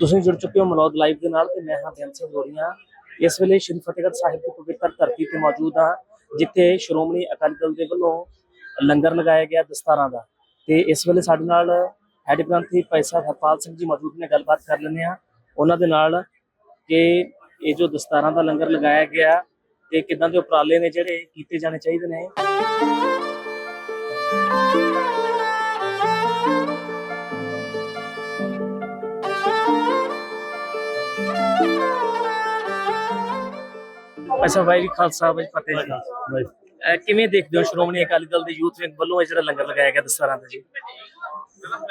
ਤੁਸੀਂ ਜੁੜ ਚੁੱਕੇ ਹੋ ਮਲੌਦ ਲਾਈਵ ਦੇ ਨਾਲ ਤੇ ਮੈਂ ਹਾਂ ਬੇਅੰਤ ਸਿੰਘ ਲੋਰੀਆਂ ਇਸ ਵੇਲੇ ਸ਼੍ਰੀ ਫਤਿਹਗੜ੍ਹ ਸਾਹਿਬ ਦੀ ਪਵਿੱਤਰ ਧਰਤੀ ਤੇ ਮੌਜੂਦ ਹਾਂ, ਜਿੱਥੇ ਸ਼੍ਰੋਮਣੀ ਅਕਾਲੀ ਦਲ ਦੇ ਵੱਲੋਂ ਲੰਗਰ ਲਗਾਇਆ ਗਿਆ ਦਸਤਾਰਾਂ ਦਾ। ਤੇ ਇਸ ਵੇਲੇ ਸਾਡੇ ਨਾਲ ਹੈਡ ਗ੍ਰੰਥੀ ਭਾਈ ਸਾਹਿਬ ਹਰਪਾਲ ਸਿੰਘ ਜੀ ਮੌਜੂਦ ਨੇ, ਗੱਲਬਾਤ ਕਰ ਲੈਂਦੇ ਆ ਉਹਨਾਂ ਦੇ ਨਾਲ ਕਿ ਇਹ ਜੋ ਦਸਤਾਰਾਂ ਦਾ ਲੰਗਰ ਲਗਾਇਆ ਗਿਆ ਤੇ ਕਿਦਾਂ ਦੇ ਉਪਰਾਲੇ ਨੇ ਜਿਹੜੇ ਕੀਤੇ ਜਾਣੇ ਚਾਹੀਦੇ ਨੇ। ਅੱਛਾ ਵਾਹਿਗੁਰੂ ਜੀ ਖਾਲਸਾ ਜੀ ਫਤਿਹ ਜੀ। ਅਹ ਕਿਵੇਂ ਦੇਖਦੇ ਹੋ ਸ਼੍ਰੋਮਣੀ ਅਕਾਲੀ ਦਲ ਦੇ ਯੂਥ ਵਿੰਗ ਵੱਲੋਂ ਇਹ ਜਿਹੜਾ ਲੰਗਰ ਲਗਾਇਆ ਗਿਆ ਦਸਤਾਰਾਂ ਦਾ ਜੀ?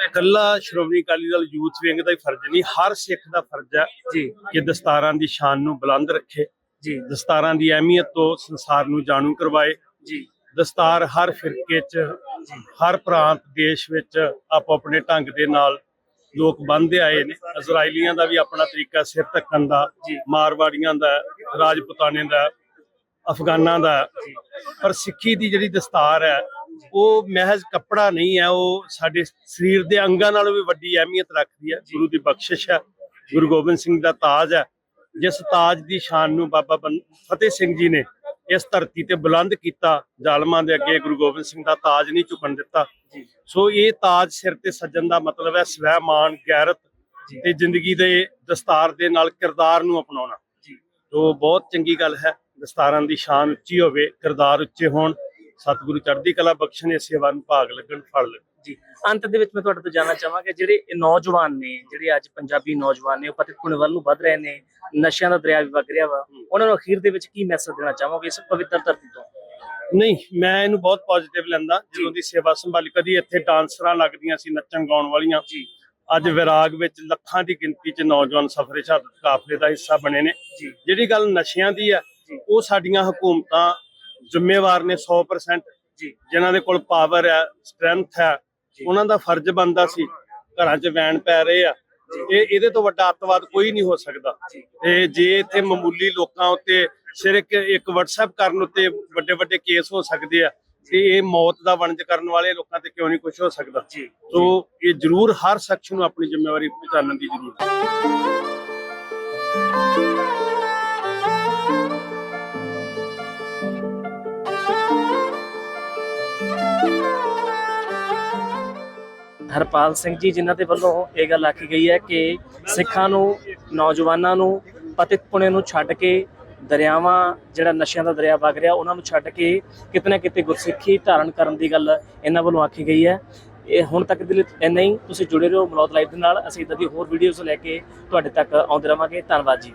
ਇਕੱਲਾ ਸ਼੍ਰੋਮਣੀ ਅਕਾਲੀ ਦਲ ਯੂਥ ਵਿੰਗ ਦਾ ਹੀ ਫਰਜ਼ ਨਹੀਂ ਹਰ ਸਿੱਖ ਦਾ ਫਰਜ਼ ਹੈ ਜੀ। ਕਿ ਦਸਤਾਰਾਂ ਦੀ ਸ਼ਾਨ ਨੂੰ ਬੁਲੰਦ ਰੱਖੇ ਜੀ। ਦਸਤਾਰਾਂ ਦੀ ਅਹਿਮੀਅਤ ਤੋਂ ਸੰਸਾਰ ਨੂੰ ਜਾਣੂ ਕਰਵਾਏ। ਜੀ। ਦਸਤਾਰ ਹਰ ਫਿਰਕੇ 'ਚ ਹਰ ਪ੍ਰਾਂਤ ਦੇਸ਼ ਵਿੱਚ ਆਪੋ ਆਪਣੇ ਢੰਗ ਦੇ ਨਾਲ ਲੋਕ ਬੰਨ੍ਹਦੇ ਆਏ ਨੇ। ਇਜ਼ਰਾਈਲੀਆਂ ਦਾ ਵੀ ਆਪਣਾ ਤਰੀਕਾ ਸਿਰ ਢੱਕਣ ਦਾ। ਮਾਰਵਾੜੀਆਂ ਦਾ ਰਾਜਪੂਤਾਨੇ ਦਾ ਅਫਗਾਨਾਂ ਦਾ ਪਰ ਸਿੱਖੀ ਦੀ ਜਿਹੜੀ ਦਸਤਾਰ ਹੈ ਉਹ ਮਹਿਜ਼ ਕੱਪੜਾ ਨਹੀਂ ਹੈ ਉਹ ਸਾਡੇ ਸਰੀਰ ਦੇ ਅੰਗਾਂ ਨਾਲੋਂ ਵੀ ਵੱਡੀ ਅਹਿਮੀਅਤ ਰੱਖਦੀ ਹੈ। ਗੁਰੂ ਦੀ ਬਖਸ਼ਿਸ਼ ਹੈ ਗੁਰੂ ਗੋਬਿੰਦ ਸਿੰਘ ਦਾ ਤਾਜ ਹੈ। ਜਿਸ ਤਾਜ ਦੀ ਸ਼ਾਨ ਨੂੰ ਬਾਬਾ ਫਤਿਹ ਸਿੰਘ ਜੀ ਨੇ ਇਸ ਧਰਤੀ ਤੇ ਬੁਲੰਦ ਕੀਤਾ ਜ਼ਾਲਮਾਂ ਦੇ ਅੱਗੇ ਗੁਰੂ ਗੋਬਿੰਦ ਸਿੰਘ ਦਾ ਤਾਜ ਨਹੀਂ ਝੁਕਣ ਦਿੱਤਾ। ਸੋ ਇਹ ਤਾਜ ਸਿਰ ਤੇ ਸੱਜਣ ਦਾ ਮਤਲਬ ਹੈ ਸਵੈ ਮਾਣ ਗੈਰਤ। ਤੇ ਜ਼ਿੰਦਗੀ ਦੇ ਦਸਤਾਰ ਦੇ ਨਾਲ ਕਿਰਦਾਰ ਨੂੰ ਅਪਣਾਉਣਾ। ਜੀ ਬਹੁਤ ਚੰਗੀ ਗੱਲ ਹੈ ਦਸਤਾਰਾਂ ਦੀ ਸ਼ਾਨ ਉੱਚੀ ਹੋਵੇ ਕਿਰਦਾਰ ਉੱਚੇ ਹੋਣ ਸਤਿਗੁਰੂ ਚੜ੍ਹਦੀ ਕਲਾ ਬਖਸ਼ਣ ਇਸ ਸੇਵਾ ਨੂੰ ਭਾਗ ਲੱਗਣ ਫਲ ਲੱਗਣ। ਜੀ ਅੰਤ ਦੇ ਵਿੱਚ ਮੈਂ ਤੁਹਾਡੇ ਤੋਂ ਜਾਨਣਾ ਚਾਹਾਂਗਾ ਜਿਹੜੇ ਨੌਜਵਾਨ ਨੇ ਜਿਹੜੇ ਅੱਜ ਪੰਜਾਬੀ ਨੌਜਵਾਨ ਨੇ ਉਹ ਪਤਿਤ ਪੁਣੇ ਵੱਲ ਨੂੰ ਵੱਧ ਰਹੇ ਨੇ ਨਸ਼ਿਆਂ ਦਾ ਦਰਿਆ ਵੀ ਵਗ ਰਿਹਾ ਵਾ ਉਹਨਾਂ ਨੂੰ ਅਖੀਰ ਦੇ ਵਿੱਚ ਕੀ ਮੈਸੇਜ ਦੇਣਾ ਚਾਹੋਗੇ ਇਸ ਪਵਿੱਤਰ ਧਰਤੀ ਤੋਂ? ਨਹੀਂ ਮੈਂ ਇਹਨੂੰ ਬਹੁਤ ਪੋਜ਼ਿਟਿਵ ਲੈਂਦਾ ਜਦੋਂ ਦੀ ਸੇਵਾ ਸੰਭਾਲੀ ਕਦੀ ਇੱਥੇ ਡਾਂਸਰਾਂ ਲੱਗਦੀਆਂ ਸੀ ਨੱਚਣ ਗਾਉਣ ਵਾਲੀਆਂ। ਜੀ। ਅੱਜ ਵਿਰਾਗ ਵਿੱਚ ਲੱਖਾਂ ਦੀ ਗਿਣਤੀ 'ਚ ਨੌਜਵਾਨ ਸਫਰੇ ਸ਼ਹਾਦਤ ਕਾਫਲੇ ਦਾ ਹਿੱਸਾ ਬਣੇ ਨੇ। ਜਿਹੜੀ ਗੱਲ ਨਸ਼ਿਆਂ ਦੀ ਹੈ। ਉਹ ਸਾਡੀਆਂ ਹਕੂਮਤਾਂ ਜ਼ਿੰਮੇਵਾਰ ਨੇ 100% ਜੀ। ਜਿਨ੍ਹਾਂ ਦੇ ਕੋਲ ਪਾਵਰ ਹੈ ਸਟਰੈਂਥ ਹੈ। ਉਹਨਾਂ ਦਾ ਫਰਜ਼ ਬਣਦਾ ਸੀ ਘਰਾਂ 'ਚ ਵੈਣ ਪੈ ਰਹੇ ਆ। ਇਹ ਇਹਦੇ ਤੋਂ ਵੱਡਾ ਅੱਤਵਾਦ ਕੋਈ ਨਹੀਂ ਹੋ ਸਕਦਾ। ਤੇ ਜੇ ਇੱਥੇ ਮਾਮੂਲੀ ਲੋਕਾਂ ਉੱਤੇ ਸਿਰਫ ਇੱਕ WhatsApp ਕਰਨ ਉੱਤੇ ਵੱਡੇ ਵੱਡੇ ਕੇਸ ਹੋ ਸਕਦੇ ਆ ਤੇ ਇਹ ਮੌਤ ਦਾ ਵਣਜ ਕਰਨ ਵਾਲੇ ਲੋਕਾਂ ਤੇ ਕਿਉਂ ਨਹੀਂ ਕੁਝ ਹੋ ਸਕਦਾ? ਜੀ। ਸੋ ਇਹ ਜ਼ਰੂਰ ਹਰ ਸ਼ਖਸ ਨੂੰ ਆਪਣੀ ਜ਼ਿੰਮੇਵਾਰੀ ਪਛਾਣਨ ਦੀ ਜ਼ਰੂਰਤ ਹੈ। ਹਰਪਾਲ ਸਿੰਘ ਜੀ ਜਿਨ੍ਹਾਂ ਦੇ ਵੱਲੋਂ ਇਹ ਗੱਲ ਆਖੀ ਗਈ ਹੈ ਕਿ ਸਿੱਖਾਂ ਨੂੰ ਨੌਜਵਾਨਾਂ ਨੂੰ ਪਤਿਤ ਪੁਣੇ ਨੂੰ ਛੱਡ ਕੇ ਦਰਿਆਵਾਂ, ਜਿਹੜਾ ਨਸ਼ਿਆਂ ਦਾ ਦਰਿਆ ਵਗ ਰਿਹਾ, ਉਹਨਾਂ ਨੂੰ ਛੱਡ ਕੇ ਕਿਤੇ ਨਾ ਕਿਤੇ ਗੁਰਸਿੱਖੀ ਧਾਰਨ ਕਰਨ ਦੀ ਗੱਲ ਇਹਨਾਂ ਵੱਲੋਂ ਆਖੀ ਗਈ ਹੈ। ਇਹ ਹੁਣ ਤੱਕ ਦੇ ਲਈ ਇੰਨਾ ਹੀ। ਤੁਸੀਂ ਜੁੜੇ ਰਹੋ ਮਲੌਦ ਲਾਈਵ ਦੇ ਨਾਲ। ਅਸੀਂ ਇਦਾਂ ਦੀ ਹੋਰ ਵੀਡੀਓਜ਼ ਲੈ ਕੇ ਤੁਹਾਡੇ ਤੱਕ ਆਉਂਦੇ ਰਵਾਂਗੇ। ਧੰਨਵਾਦ ਜੀ।